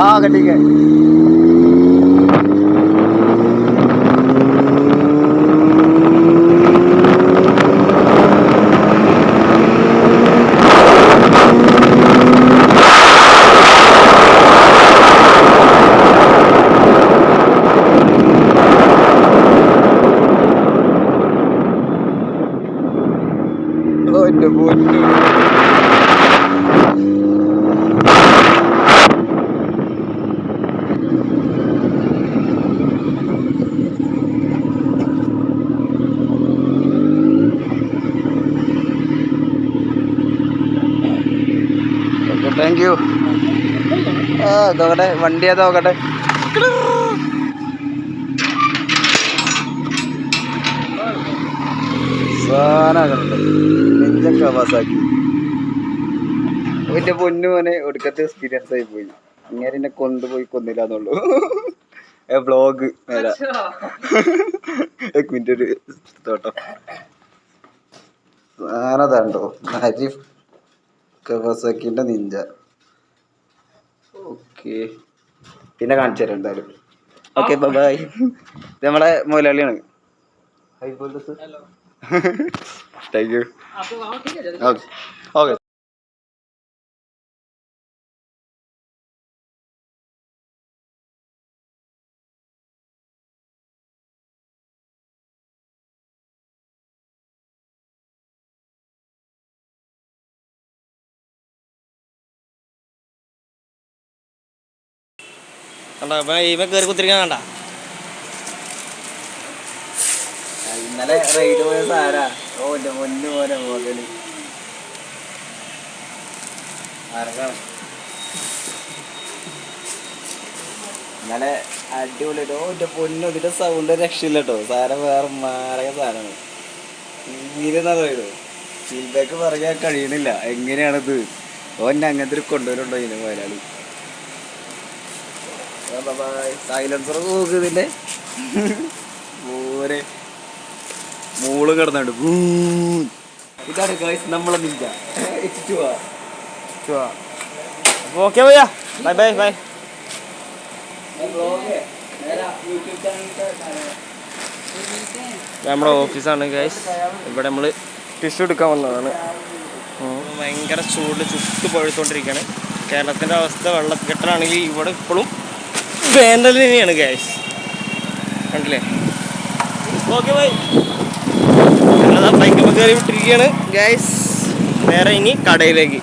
ആ കട്ടിക്ക് ഓ എന്റെ പൊന്നു താങ്ക് യു ആ നോക്കട്ടെ വണ്ടി ഏതാ നോക്കട്ടെ സാധനങ്ങളുണ്ട്. നെഞ്ചൊക്കെ പാസ്സാക്കി എന്റെ പൊന്നു മോനെ ഒടുക്കത്തെ എക്സ്പീരിയൻസ് ആയി പോയി. ഇങ്ങനെ എന്നെ കൊണ്ടുപോയി കൊന്നില്ല എന്നുള്ളൂ വ്ളോഗ് നേരാ മിനിറ്റ് ഒരു തോട്ടം. സാധനതാണ്ടോ ഹരിഫ് കവാസാക്കിന്റെ നിഞ്ച ഓക്കെ. പിന്നെ കാണിച്ചു തരാം എന്തായാലും. Okay bye. ഇത് നമ്മളെ മുതലാളിയാണ് താങ്ക് യു ഓക്കെ. കണ്ടോ? ഇപ്പൊ ഇവ കയറി കുത്തിരിക്കാൻ കണ്ട? ഇന്നലെ റൈഡ് പോയ സാരാ. ഓ എന്റെ പൊന്നു പോലെ മുതൽ ആർക്കാണ് ഇന്നലെ അടിപൊളി ഓ പൊന്നു ഇതിന്റെ സൗണ്ട് രക്ഷയില്ല സാര വേറെ മാരക സാധനമാണ്. തീരെന്നാ റൈഡോ ഫീഡ്ബാക്ക് പറയാൻ കഴിയണില്ല. എങ്ങനെയാണിത്? ഓന്നെ അങ്ങനത്തെ ഒരു കൊണ്ടുവരുണ്ടോ ഇതിന് മുതലാളി സൈലൻസർ നോക്ക് ഇതിന്റെ. ഓരെ മൂൾ കിടന്നുണ്ട് ഇതാണ് ഗൈസ് നമ്മളെ ഓക്കെ ഭയ്യ. ബൈ ബൈ ബൈ നമ്മുടെ ഓഫീസാണ് ഗൈസ് ഇവിടെ നമ്മൾ ടിഷ്യൂ എടുക്കാൻ വന്നതാണ്. ഭയങ്കര ചൂട് ചുട്ട് പഴുത്തോണ്ടിരിക്കുകയാണ് കേരളത്തിന്റെ അവസ്ഥ വെള്ളക്കെട്ടാണെങ്കിൽ ഇവിടെ ഇപ്പോഴും വേനൽ തന്നെയാണ് ഗൈസ് കണ്ടില്ലേ? ഓക്കെ ബൈ ഞങ്ങളതാ ബൈക്ക് കയറി വിട്ടിരിക്കുകയാണ്. ഗ്യാസ് നേരെ ഇനി കടയിലേക്ക്.